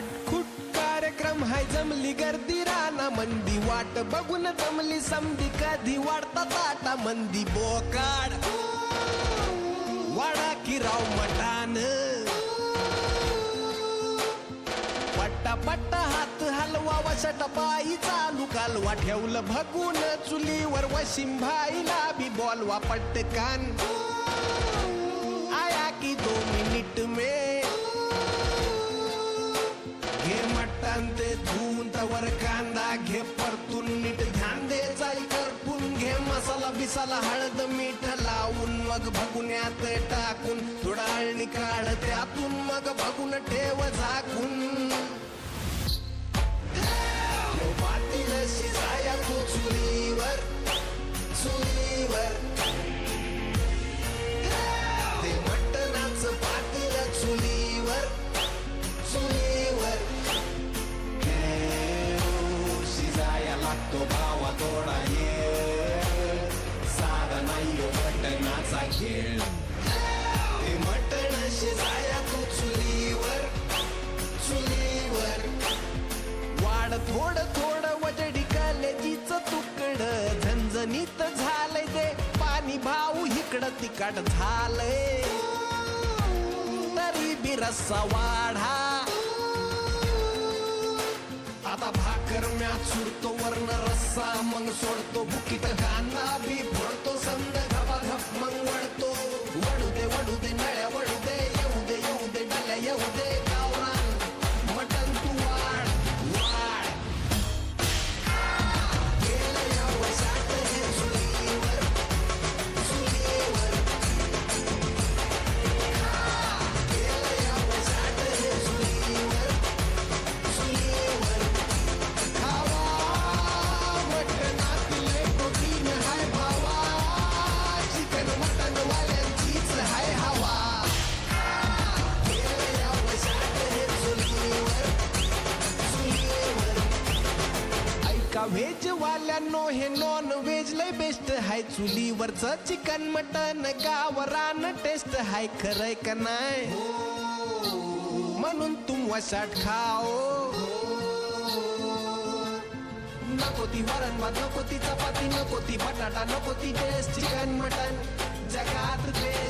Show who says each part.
Speaker 1: खाटखुट कार्यक्रम हाय जमली गर्दी राना मंदी वाट. बघून जमली समधी कधी वाढता ताटा मंदी बोकाड. वाडा की राव मटान. पट्टा पट्टा हात हलवा वशट पायी चालू कालवा. ठेवलं भगून चुलीवर वशिंभाईला बी बॉलवा पटकान. वर कांदा घे परतून नीट ध्यान दे जाई करपून घे. मसाला बिसाला हळद मीठ लावून मग भगुन्यात टाकून. थोडा अळणी काढ त्यातून मग भगून ठेव झाकून. लागतो भावा थोडा ये साधा नाही हो मटणाचा खेळ. ते मटण शिजाया तू चुलीवर चुलीवर. वाढ थोडं थोडं वजडी कलेजीच तुकड. झणझणीत झालंय ते. पाणी भाऊ इकडं तिकड झालंय. तरी बी रस्सा वाढा. आता सुरतो वर्ण रस्सा मग सोडतो बुकीत गाना बी फोडतो संद घपा मग वळतो वडू दे वडू दे नळ्या का व्हेज वाल्यानो हे नॉन व्हेज लय बेस्ट हाय. चुलीवरच चिकन मटन गावरान टेस्ट हाय. खरंय का नाही? म्हणून तुम वसाट खाओ. नको ती वरण नको ती चपाती नको ती बटाटा नको ती टेस्ट चिकन मटन जगात बेस्ट